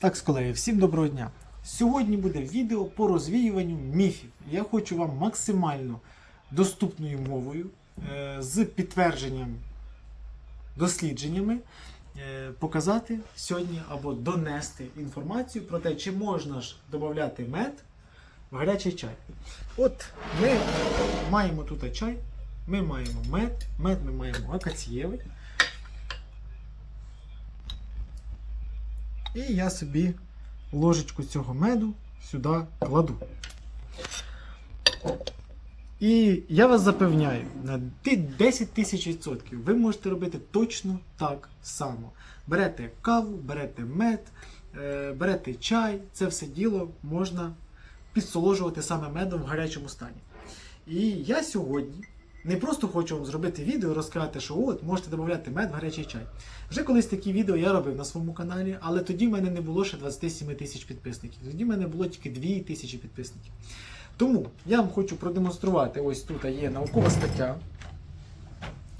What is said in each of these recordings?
Так, з колеги, всім доброго дня. Сьогодні буде відео по розвіюванню міфів. Я хочу вам максимально доступною мовою е, з підтвердженням дослідженнями е, показати сьогодні або донести інформацію про те, чи можна ж додати мед в гарячий чай. От ми маємо тут чай, ми маємо мед, мед ми маємо акацієвий. І я собі ложечку цього меду сюди кладу. І я вас запевняю, на 10 тисяч відсотків ви можете робити точно так само. Берете каву, берете мед, е, берете чай, це все діло можна підсоложувати саме медом в гарячому стані. І я сьогодні не просто хочу зробити відео і розказати, що от можете додати мед гарячий чай. Вже колись такі відео я робив на своєму каналі, але тоді в мене не було ще 27 тисяч підписників. Тоді в мене було тільки 2 тисячі підписників. Тому я вам хочу продемонструвати: ось тут є наукова стаття.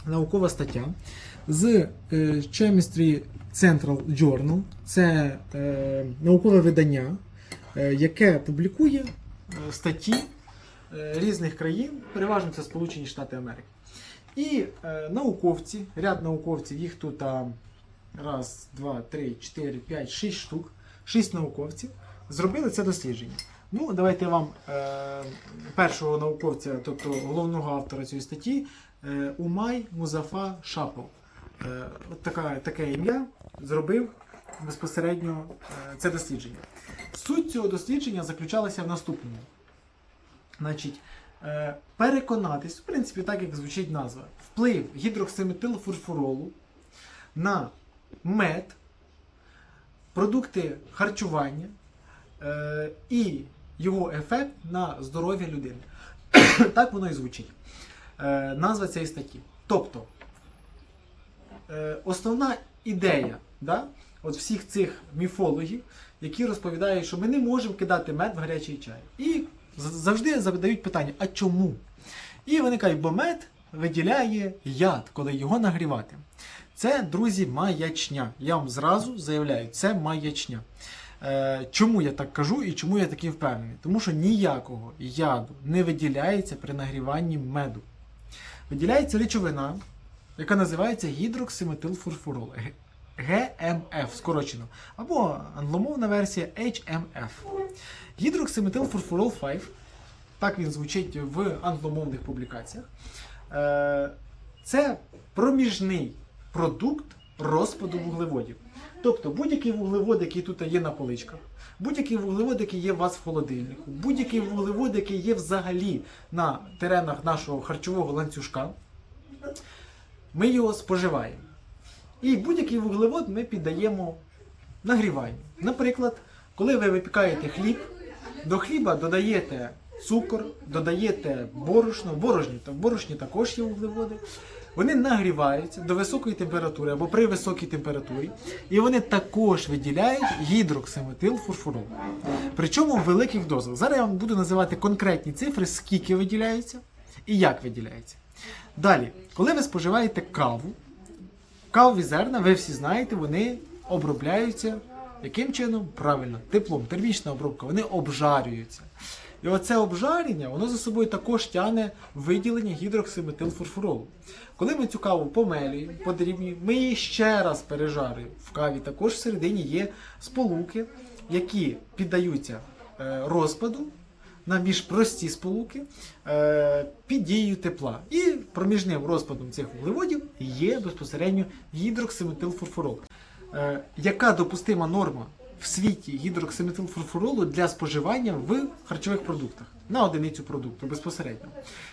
Наукова стаття з е, Chemistry Central Journal. Це е, наукове видання, е, яке публікує е, статті різних країн, переважно це Сполучені Штати Америки. І е, науковці, ряд науковців, їх тут а, раз, два, три, чотири, п'ять, шість штук, шість науковців зробили це дослідження. Ну, давайте вам е, першого науковця, тобто головного автора цієї статті, е, Умай Музафа Шапов. Е, така, таке ім'я зробив безпосередньо е, це дослідження. Суть цього дослідження заключалася в наступному. Значить, е, переконатись, в принципі, так як звучить назва, вплив гідроксиметилфурфуролу на мед, продукти харчування е, і його ефект на здоров'я людини. так воно і звучить. Е, назва цієї статті. Тобто, основна ідея да, от всіх цих міфологів, які розповідають, що ми не можемо кидати мед в гарячий чай. І завжди задають питання: а чому? І вони кажуть, бо мед виділяє яд, коли його нагрівати. Це, друзі, маячня. Я вам зразу заявляю, це маячня. Е, чому я так кажу і чому я такий впевнений? Тому що ніякого яду не виділяється при нагріванні меду. Виділяється речовина, яка називається гідроксиметилфурфурол. ГМФ скорочено. Або англомовна версія HMF. Гідроксиметилфурфурол 5, так він звучить в англомовних публікаціях. Е, Це проміжний продукт розпаду вуглеводів. Тобто будь-який вуглевод, який тут є на поличках, будь-який вуглевод, який є у вас в холодильнику, будь-який вуглевод, який є взагалі на теренах нашого харчового ланцюжка, ми його споживаємо. І будь-який вуглевод ми піддаємо нагріванню. Наприклад, коли ви випікаєте хліб, до хліба додаєте цукор, додаєте борошно, борошні, в борошні також є вуглеводи. Вони нагріваються до високої температури або при високій температурі, і вони також виділяють гідроксиметилфурфурол. Причому в великих дозах. Зараз я вам буду називати конкретні цифри, скільки виділяється і як виділяється. Далі, коли ви споживаєте каву, Кавові зерна, ви всі знаєте, вони обробляються яким чином? Правильно, теплом, термічна обробка, вони обжарюються. І оце обжарення, воно за собою також тягне виділення гідроксиметилфурфуролу. Коли ми цю каву помелюємо, подрібнюємо, ми її ще раз пережарюємо. В каві також всередині є сполуки, які піддаються е, розпаду на більш прості сполуки е, під дією тепла. І проміжним розпадом цих вуглеводів є безпосередньо гідроксиметилфурфурол. Е, яка допустима норма в світі гідроксиметилфурфуролу для споживання в харчових продуктах на одиницю продукту безпосередньо?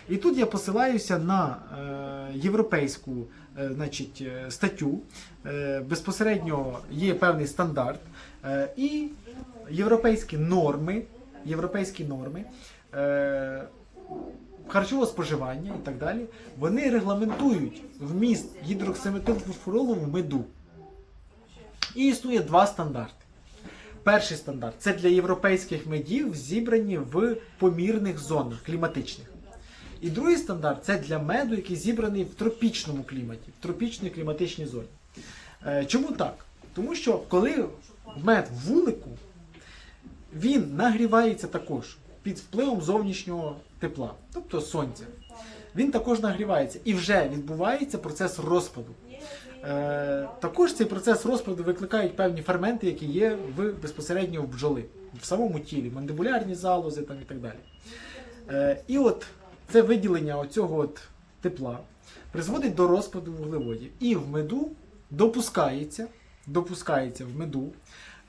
І тут я посилаюся на е, європейську значить, статтю. Безпосередньо є певний стандарт. І європейські норми, європейські норми е, харчового споживання і так далі, вони регламентують вміст гідроксиметилфосфоролу в меду. І існує два стандарти. Перший стандарт це для європейських медів, зібрані в помірних зонах кліматичних. І другий стандарт це для меду, який зібраний в тропічному кліматі, в тропічній кліматичній зоні. Е, Чому так? Тому що коли мед в вулику, він нагрівається також під впливом зовнішнього тепла, тобто сонця. Він також нагрівається і вже відбувається процес розпаду. Е, також цей процес розпаду викликають певні ферменти, які є в безпосередньо в бджоли, в самому тілі, мандибулярні залози там, і так далі. Е, і от це виділення оцього от тепла призводить до розпаду вуглеводів. І в меду допускається, допускається в меду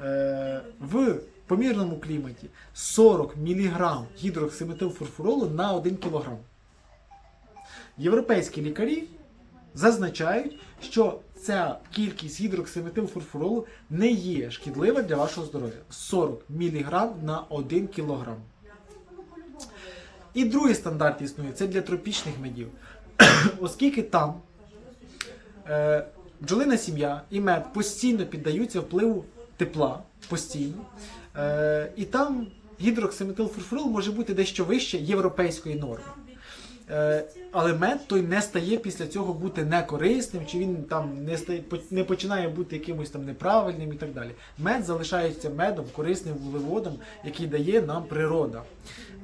е, в помірному кліматі 40 мг гідроксиметилфурфуролу на 1 кг. Європейські лікарі зазначають, що ця кількість гідроксиметилфурфуролу не є шкідлива для вашого здоров'я. 40 мг на 1 кг. І другий стандарт існує це для тропічних медів. Оскільки там е, бджолина сім'я і мед постійно піддаються впливу тепла, постійно. Е, і там гідроксиметилфурфурол може бути дещо вище європейської норми. Е, але мед той не стає після цього бути некорисним, чи він там не стає, не починає бути якимось там неправильним і так далі. Мед залишається медом, корисним вуглеводом, який дає нам природа.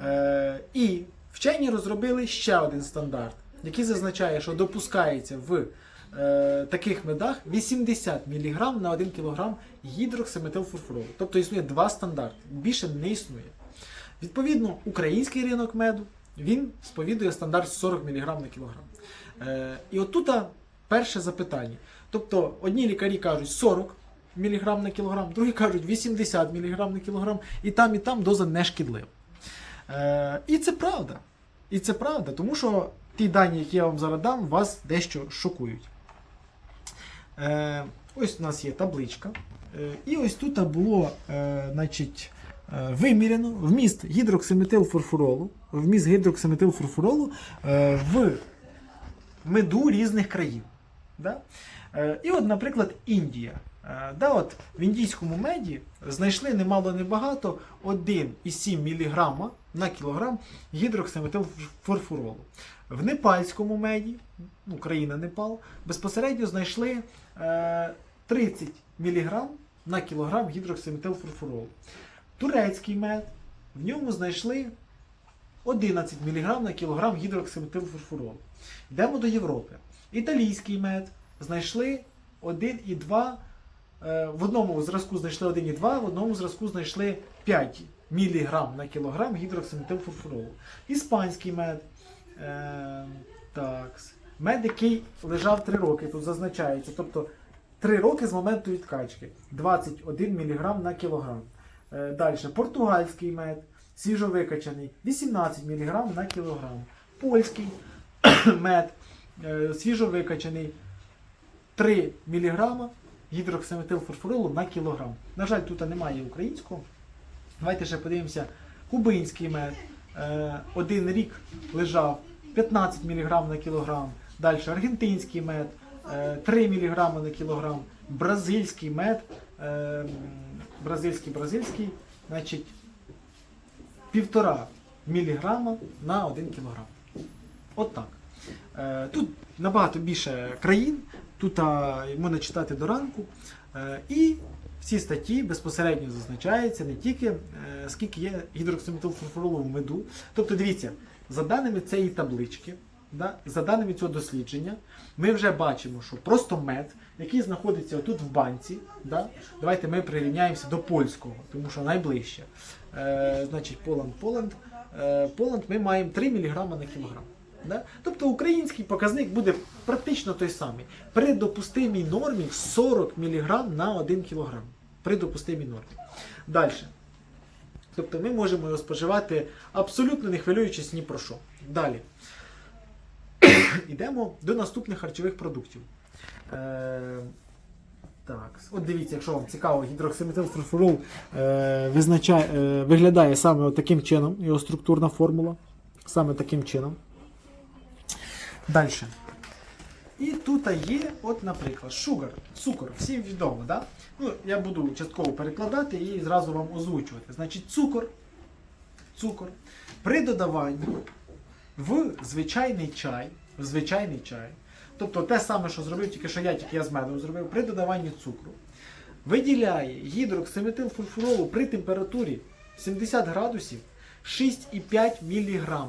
Е, і вчені розробили ще один стандарт, який зазначає, що допускається в е, таких медах 80 мг на 1 кг гідроксиметилфурфуролу. Тобто існує два стандарти. Більше не існує. Відповідно, український ринок меду він сповідує стандарт 40 мг на кілограм. Е, і отут перше запитання. Тобто одні лікарі кажуть 40 мг на кілограм, другі кажуть 80 мг на кілограм, і там, і там доза не шкідлива. Е, і це правда. І це правда, тому що ті дані, які я вам зараз дам, вас дещо шокують. Е, ось у нас є табличка. Е, і ось тут було е, значить, виміряно вміст гідроксиметилфурфуролу, вміст гідроксиметилфурфуролу в меду різних країн. Да? І от, наприклад, Індія. Е, Да, от в індійському меді знайшли немало небагато 1,7 мг на кілограм гідроксиметилфурфуролу. В непальському меді, ну, країна Непал, безпосередньо знайшли е, 30 мг на кілограм гідроксиметилфурфуролу. Турецький мед, в ньому знайшли 11 мг на кілограм гідроксиметилфурфуролу. Йдемо до Європи. Італійський мед знайшли 1,2 е, в одному зразку знайшли 1,2, в одному зразку знайшли 5 мг на кілограм гідроксиметилфурфуролу. Іспанський мед. Е, так. Мед, який лежав 3 роки, тут зазначається. Тобто 3 роки з моменту відкачки. 21 мг на кілограм. Е, далі. Португальський мед, свіжовикачаний, 18 мг на кілограм. Польський мед, е, свіжовикачаний, 3 мг гідроксиметилфурфурилу на кілограм. На жаль, тут немає українського. Давайте ще подивимося. Кубинський мед. Е, Один рік лежав 15 мг на кілограм. Далі аргентинський мед е, 3 мг на кілограм. Бразильський мед. е, Бразильський бразильський, значить, 1,5 мг на 1 кг. От так. Е, Тут набагато більше країн, тут а, можна читати до ранку. Е, І в цій статті безпосередньо зазначається не тільки е, скільки є гідроксиметилфурфуролу в меду. Тобто, дивіться, за даними цієї таблички, да, за даними цього дослідження, ми вже бачимо, що просто мед, який знаходиться тут в банці, да, давайте ми прирівняємося до польського, тому що найближче. Е, значить, Поланд, Поланд. Е, Поланд ми маємо 3 мг на кілограм. Да? Тобто український показник буде практично той самий. При допустимій нормі 40 мг на 1 кг. При допустимій нормі. Далі. Тобто ми можемо його споживати абсолютно не хвилюючись ні про що. Далі. Йдемо до наступних харчових продуктів. Е, так, от дивіться, якщо вам цікаво, гідроксиметилфурфурол е, е, виглядає саме таким чином, його структурна формула. Саме таким чином. Далі. І тут є, от, наприклад, шугар, цукор, всім відомо, да? Ну, я буду частково перекладати і зразу вам озвучувати. Значить, цукор, цукор при додаванні в звичайний чай, в звичайний чай, тобто те саме, що зробив, тільки що я, тільки я з медом зробив, при додаванні цукру, виділяє гідроксиметилфурфуролу при температурі 70 градусів 6,5 мг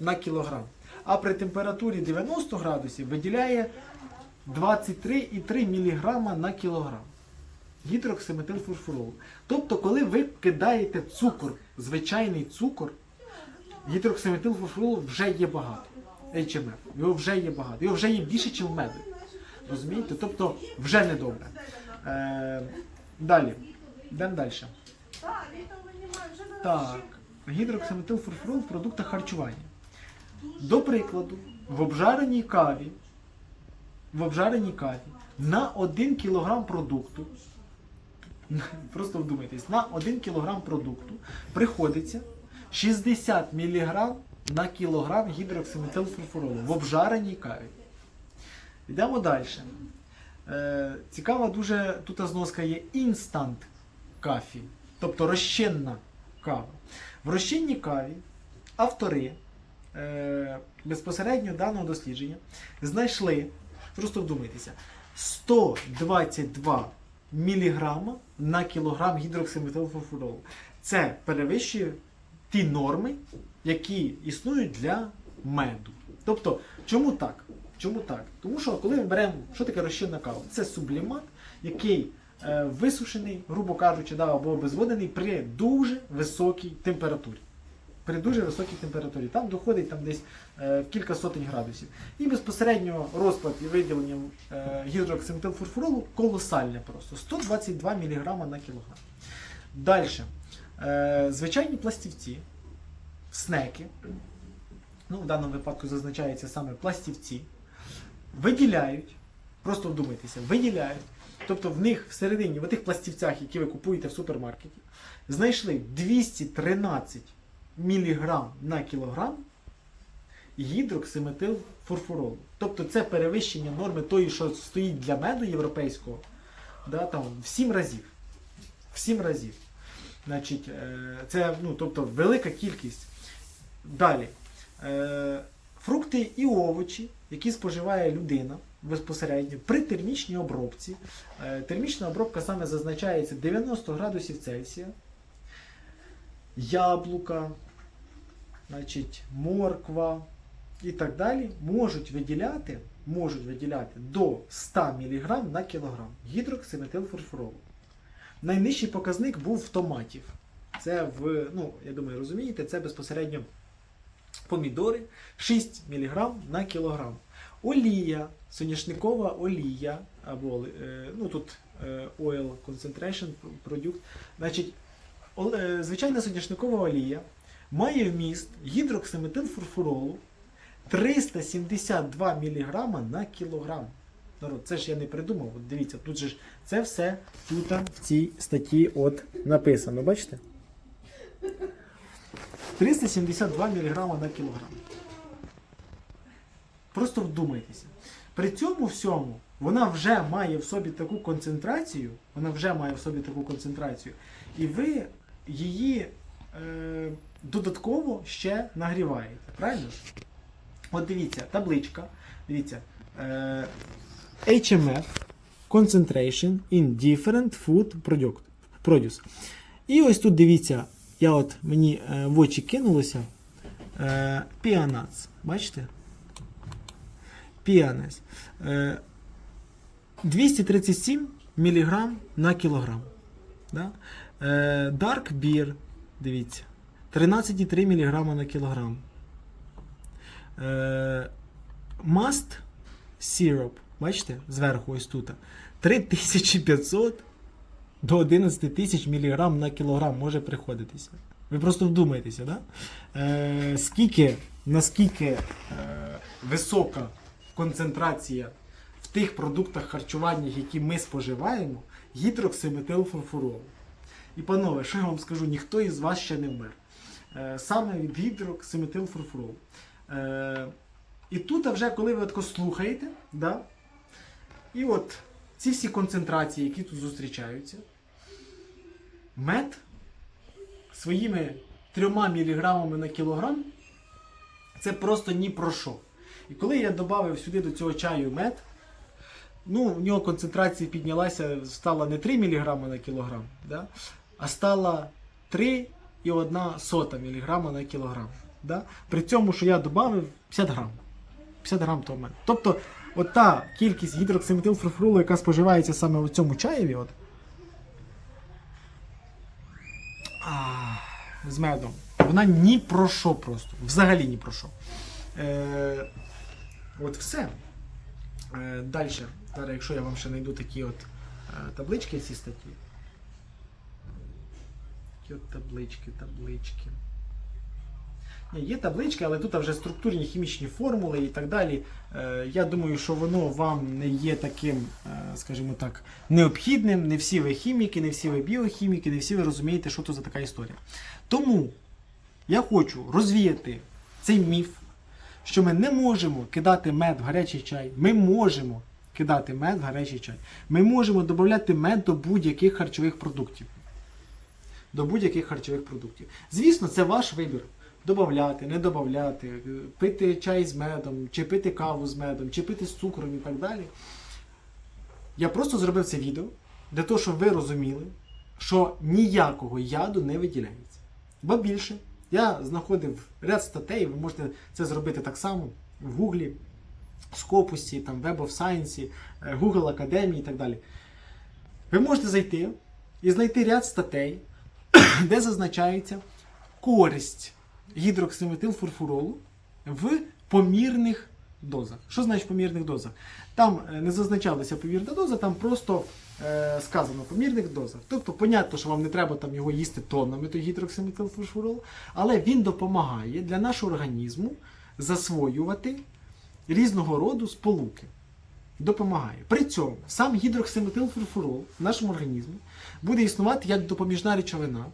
на кілограм. А при температурі 90 градусів виділяє 23,3 мг на кілограм гідроксиметилфурфуролу. Тобто, коли ви кидаєте цукор, звичайний цукор, гідроксиметилфурфуролу вже є багато. HMF. Його вже є багато. Його вже є більше, ніж в меду. Розумієте? Тобто вже не добре. Е, далі. Йдемо далі. Так. Гідроксиметилфурфурол в продуктах харчування. До прикладу, в обжареній каві, в обжареній каві на 1 кг продукту, просто вдумайтесь, на 1 кг продукту приходиться 60 мг на кілограм гідроксиметилфурфуролу в обжареній каві. Йдемо далі. Е, цікава дуже тут зноска є інстант кафі, тобто розчинна кава. В розчинній каві автори безпосередньо даного дослідження знайшли, просто вдумайтеся, 122 мг на кілограм гідроксиметилфурфуролу. Це перевищує ті норми, які існують для меду. Тобто, чому так? Чому так? Тому що коли ми беремо, що таке розчинна кава? Це сублімат, який е, висушений, грубо кажучи, да, або обезводений при дуже високій температурі. При дуже високій температурі. Там доходить там десь е, кілька сотень градусів. І безпосередньо розклад і виділення е, гідроксиметилфурфуролу колосальне просто. 122 мг на кілограм. Далі. Е, звичайні пластівці, снеки, ну, в даному випадку зазначається саме пластівці, виділяють, просто вдумайтеся, виділяють, тобто в них всередині, в тих пластівцях, які ви купуєте в супермаркеті, знайшли 213 мг на кілограм гідроксиметилфурфуролу. Тобто це перевищення норми тої, що стоїть для меду європейського, да, там, в 7 разів. В 7 разів. Значить, е, це ну, тобто, велика кількість. Далі. Е, Фрукти і овочі, які споживає людина безпосередньо при термічній обробці. Е, Термічна обробка саме зазначається 90 градусів Цельсія. Яблука, значить, морква і так далі можуть виділяти, можуть виділяти до 100 мг на кілограм гідроксиметилфурфуролу. Найнижчий показник був в томатів. Це в, ну, я думаю, розумієте, це безпосередньо помідори 6 мг на кілограм. Олія, соняшникова олія, або е, ну, тут е, oil concentration product. Значить, е, звичайна соняшникова олія має вміст гідроксиметилфурфуролу 372 мг на кілограм. Народ, це ж я не придумав. От дивіться, тут же ж це все тут в цій статті от написано. Бачите? 372 мг на кілограм. Просто вдумайтеся. При цьому всьому вона вже має в собі таку концентрацію, вона вже має в собі таку концентрацію, і ви її е, додатково ще нагріваєте. Правильно? От дивіться, табличка. Дивіться. Е, HMF Concentration in Different Food Produce. І ось тут дивіться, я от мені е, в очі кинулося. Е, Піанац. Бачите? Піанес. Е, 237 мг на кілограм. Да? Е, Dark Beer, дивіться. 13,3 мг на кілограм. Е, Must Syrup, бачите, зверху ось тут. 3500 до 11 тисяч мг на кілограм може приходитися. Ви просто вдумайтеся, да? е, скільки, наскільки е, висока концентрація в тих продуктах харчування, які ми споживаємо, гідроксиметилфурфуролу. І, панове, що я вам скажу, ніхто із вас ще не вмер. Е, саме від гідроксиметилфурфуролу. Е, і тут, вже коли ви тако слухаєте, да, і от ці всі концентрації, які тут зустрічаються, мед своїми 3 міліграмами на кілограм це просто ні про що. І коли я додав сюди до цього чаю мед, ну, в нього концентрація піднялася, стала не 3 мг на кілограм, да? А стала 3,1 сота мг на кілограм. Да? При цьому, що я додав 50 грам. 50 грам того меду. Тобто, от та кількість гідроксиметилфурфуролу, яка споживається саме у цьому чаєві, от, а, з медом, вона ні про що просто. Взагалі ні про що. Е, от все. Е, Далі, якщо я вам ще знайду такі от е, таблички в цій статті. От таблички, таблички. Ні, є таблички, але тут вже структурні хімічні формули і так далі. Е, я думаю, що воно вам не є таким, е, скажімо так, необхідним. Не всі ви хіміки, не всі ви біохіміки, не всі ви розумієте, що це за така історія. Тому я хочу розвіяти цей міф, що ми не можемо кидати мед в гарячий чай. Ми можемо кидати мед в гарячий чай. Ми можемо додати мед до будь-яких харчових продуктів. До будь-яких харчових продуктів. Звісно, це ваш вибір. Добавляти, не додавати, пити чай з медом, чи пити каву з медом, чи пити з цукром і так далі. Я просто зробив це відео для того, щоб ви розуміли, що ніякого яду не виділяється. Бо більше, я знаходив ряд статей, ви можете це зробити так само в Гуглі, Скопусі, там, Web of Science, е, Google Академії і так далі. Ви можете зайти і знайти ряд статей, де зазначається користь гідроксиметилфурфуролу в помірних дозах. Що значить помірних дозах? Там е, не зазначалася помірна доза, там просто е, сказано помірних дозах. Тобто, понятно, що вам не треба там його їсти тоннами, той гідроксиметилфурфурол, але він допомагає для нашого організму засвоювати різного роду сполуки. Допомагає. При цьому сам гідроксиметилфурфурол в нашому організмі буде існувати як допоміжна речовина,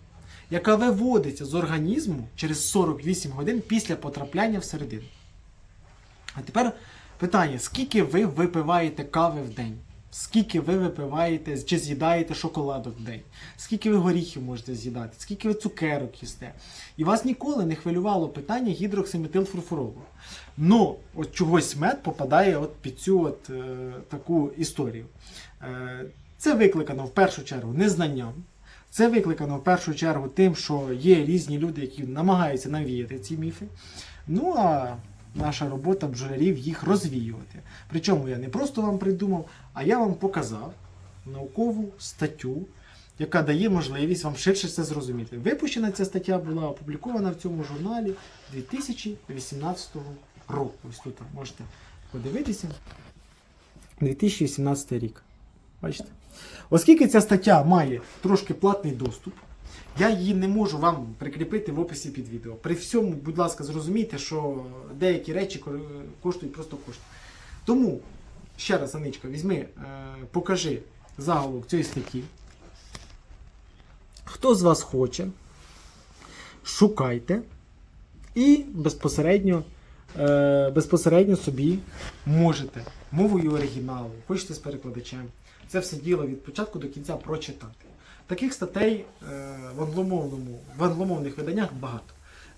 яка виводиться з організму через 48 годин після потрапляння всередину. А тепер питання: скільки ви випиваєте кави в день? Скільки ви випиваєте чи з'їдаєте шоколадок в день? Скільки ви горіхів можете з'їдати? Скільки ви цукерок їсте? І вас ніколи не хвилювало питання гідроксиметилфурфуролу. Ну, от чогось мед попадає от під цю от, е, таку історію. Е, це викликано в першу чергу незнанням. Це викликано в першу чергу тим, що є різні люди, які намагаються навіяти ці міфи. Ну а наша робота бджолярів їх розвіювати. Причому я не просто вам придумав, а я вам показав наукову статтю, яка дає можливість вам ширше це зрозуміти. Випущена ця стаття була опублікована в цьому журналі 2018 року. Ось тут можете подивитися. 2018 рік. Бачите? Оскільки ця стаття має трошки платний доступ, я її не можу вам прикріпити в описі під відео. При всьому, будь ласка, зрозумійте, що деякі речі коштують просто кошти. Тому, ще раз, Аничка, візьми, е, покажи заголовок цієї статті. Хто з вас хоче, шукайте і безпосередньо, е, безпосередньо собі можете мовою оригіналу, хочете з перекладачем. Це все діло від початку до кінця прочитати. Таких статей е, в, англомовному, в англомовних виданнях багато.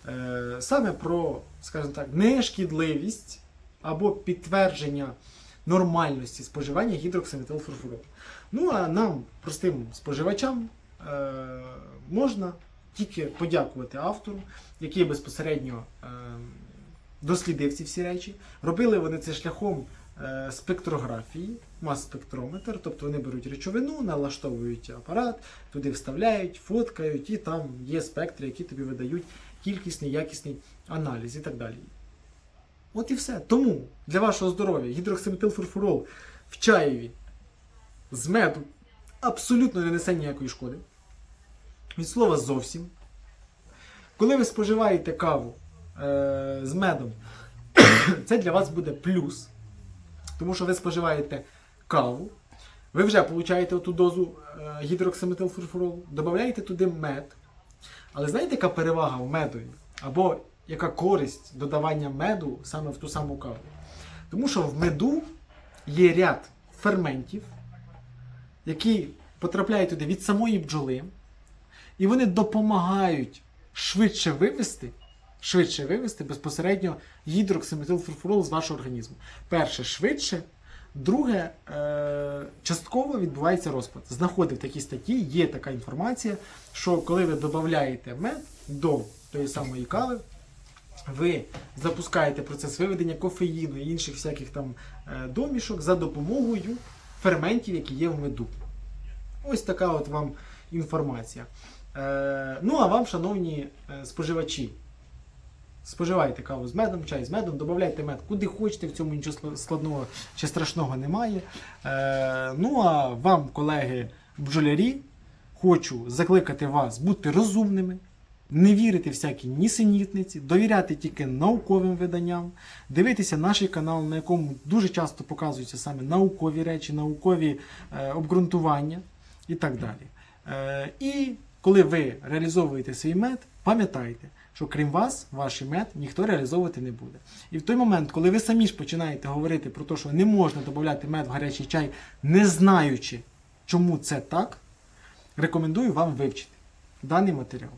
Е, саме про, скажімо так, нешкідливість або підтвердження нормальності споживання гідроксиметилфурфуролу. Ну а нам, простим споживачам, е, можна тільки подякувати автору, який безпосередньо дослідив ці всі речі. Робили вони це шляхом спектрографії, мас-спектрометр, тобто вони беруть речовину, налаштовують апарат, туди вставляють, фоткають, і там є спектри, які тобі видають кількісний, якісний аналіз і так далі. От і все. Тому для вашого здоров'я гідроксиметилфурфурол в чаєві з меду абсолютно не несе ніякої шкоди. Від слова зовсім. Коли ви споживаєте каву е, з медом, це для вас буде плюс. Тому що ви споживаєте каву, ви вже получаєте ту дозу е, гідроксиметилфурфуролу, додаєте туди мед. Але знаєте, яка перевага в медові? Або яка користь додавання меду саме в ту саму каву? Тому що в меду є ряд ферментів, які потрапляють туди від самої бджоли, і вони допомагають швидше вивести, швидше вивести безпосередньо гідроксиметилфурфурол з вашого організму. Перше, швидше. Друге, е, частково відбувається розпад. Знаходив такі статті, є така інформація, що коли ви додаєте мед до тої самої кави, ви запускаєте процес виведення кофеїну і інших всяких там е, домішок за допомогою ферментів, які є в меду. Ось така от вам інформація. Е, ну а вам, шановні споживачі, споживайте каву з медом, чай з медом, додавайте мед куди хочете, в цьому нічого складного чи страшного немає. Е, ну а вам, колеги бджолярі, хочу закликати вас бути розумними, не вірити всякій нісенітниці, довіряти тільки науковим виданням, дивитися наш канал, на якому дуже часто показуються саме наукові речі, наукові е, обґрунтування і так далі. Е, і коли ви реалізовуєте свій мед, пам'ятайте, що крім вас, ваш мед ніхто реалізовувати не буде. І в той момент, коли ви самі ж починаєте говорити про те, що не можна додати мед в гарячий чай, не знаючи, чому це так, рекомендую вам вивчити даний матеріал.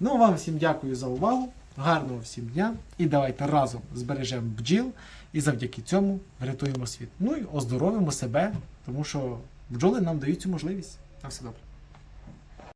Ну, а вам всім дякую за увагу, гарного всім дня і давайте разом збережемо бджіл і завдяки цьому врятуємо світ. Ну і оздоровимо себе, тому що бджоли нам дають цю можливість. На все добре.